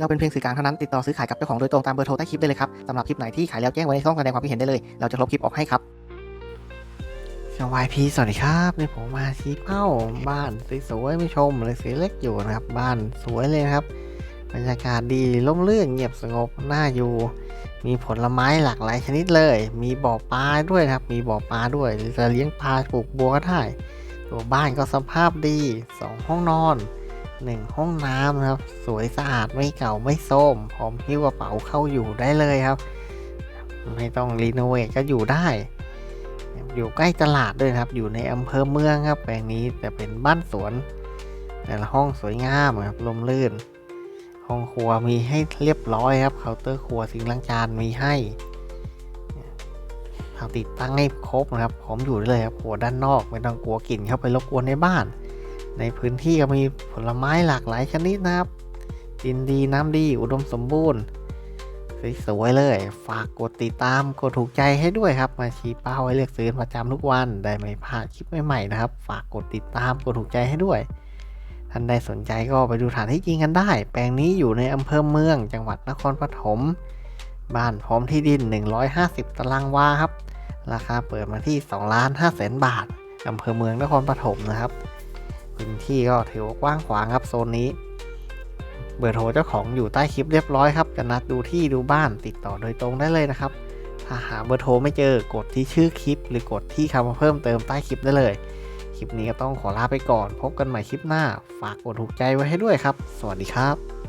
เราเป็นเพียงสื่อกลางเท่านั้นติดต่อซื้อขายกับเจ้าของโดยตรงตามเบอร์โทรใต้คลิปได้เลยครับสำหรับคลิปไหนที่ขายแล้วแจ้งไว้ในช่องแสดงความคิดเห็นได้เลย เราจะลบคลิปออกให้ครับสวายพีสวัสดีครับนี่ผมมาชี้เป้าบ้านสวยๆไม่ชมเลยสีเล็กอยู่นะครับ บ้านสวยเลยครับบรรยากาศดีร่มรื่นเงียบสงบน่าอยู่ มีผลไม้หลากหลายชนิดเลย มีบ่อปลาด้วยครับ มีบ่อปลาด้วยจะเลี้ยงปลาปลูกบัวก็ได้ตัวบ้านก็สภาพดีสองห้องนอน หนึ่งห้องน้ำนะครับ สวยสะอาดไม่เก่าไม่โทรมพร้อมหิ้วกระเป๋าเข้าอยู่ได้เลยครับ ไม่ต้องรีโนเวทก็อยู่ได้ อยู่ใกล้ตลาดด้วยครับ อยู่ในอำเภอเมืองครับแปลงนี้แต่เป็นบ้านสวน แต่ละห้องสวยงามครับลมลื่น ห้องครัวมีให้เรียบร้อยครับเคาน์เตอร์ครัวสิงล้างจานมีให้เอาติดตั้งให้ครบนะครับพร้อมอยู่ได้เลยครับครัวด้านนอก ไม่ต้องกลัวกลิ่นเข้าไปรบกวนในบ้าน ในพื้นที่ก็มีผลไม้หลากหลายชนิดนะครับ ดินดีน้ำดีอุดมสมบูรณ์สวยๆเลย ฝากกดติดตามกดถูกใจให้ด้วยครับ มาชี้เป้าไว้เลือกซื้อประจำทุกวัน ได้ไม่พลาดคลิปใหม่ๆนะครับ ฝากกดติดตามกดถูกใจให้ด้วยท่านใดสนใจก็ไปดูฐานที่จริงกันได้ แปลงนี้อยู่ในอำเภอเมือง จังหวัดนครปฐม บ้านพร้อมที่ดิน 150 ตารางวาครับ ราคาเปิดมาที่2ล้าน5แสนบาท อำเภอเมืองนครปฐมนะครับ พื้นที่ก็ถือว่ากว้างขวางครับโซนนี้ เบอร์โทรเจ้าของอยู่ใต้คลิปเรียบร้อยครับ จะนัดดูที่ดูบ้านติดต่อโดยตรงได้เลยนะครับ ถ้าหาเบอร์โทรไม่เจอกดที่ชื่อคลิป หรือกดที่คำเพิ่มเติมใต้คลิปได้เลย คลิปนี้ก็ต้องขอลาไปก่อน พบกันใหม่คลิปหน้า ฝากกดถูกใจไว้ให้ด้วยครับ สวัสดีครับ